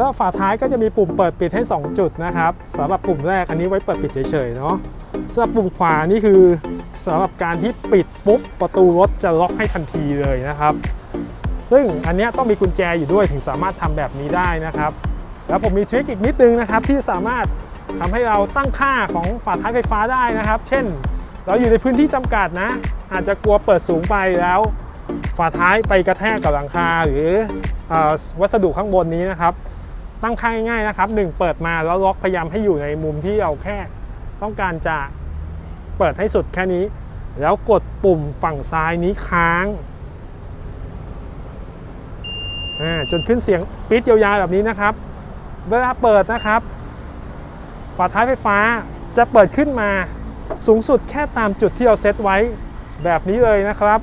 สำหรับฝาท้ายก็จะมีปุ่มเปิดปิดให้ 2 จุดนะครับสำหรับปุ่มแรกอันนี้ไว้เปิดปิดเฉยๆเนาะสำหรับปุ่มขวานี่คือสำหรับการที่ปิดปุ๊บประตูรถจะล็อกให้ทันทีเลยนะครับ ซึ่งอันนี้ต้องมีกุญแจอยู่ด้วยถึงสามารถทำแบบนี้ได้นะครับ แล้วผมมีทริคอีกนิดนึงนะครับ ที่สามารถทำให้เราตั้งค่าของฝาท้ายไฟฟ้าได้นะครับ เช่น เราอยู่ในพื้นที่จำกัดนะ อาจจะกลัวเปิดสูงไปแล้วฝาท้ายไปกระแทกกับหลังคาหรืออวัสดุข้างบนนี้นะครับ ตั้งค่าง่ายๆนะครับหนึ่งเปิดมาแล้วล็อกพยายามให้อยู่ในมุมที่เราแค่ ต้องการจะเปิดให้สุดแค่นี้ แล้วกดปุ่มฝั่งซ้ายนี้ค้างจนขึ้นเสียงปี๊ดยาวๆแบบนี้นะครับ เวลาเปิดนะครับ ฝาท้ายไฟฟ้าจะเปิดขึ้นมาสูงสุดแค่ตามจุดที่เราเซตไว้แบบนี้เลยนะครับ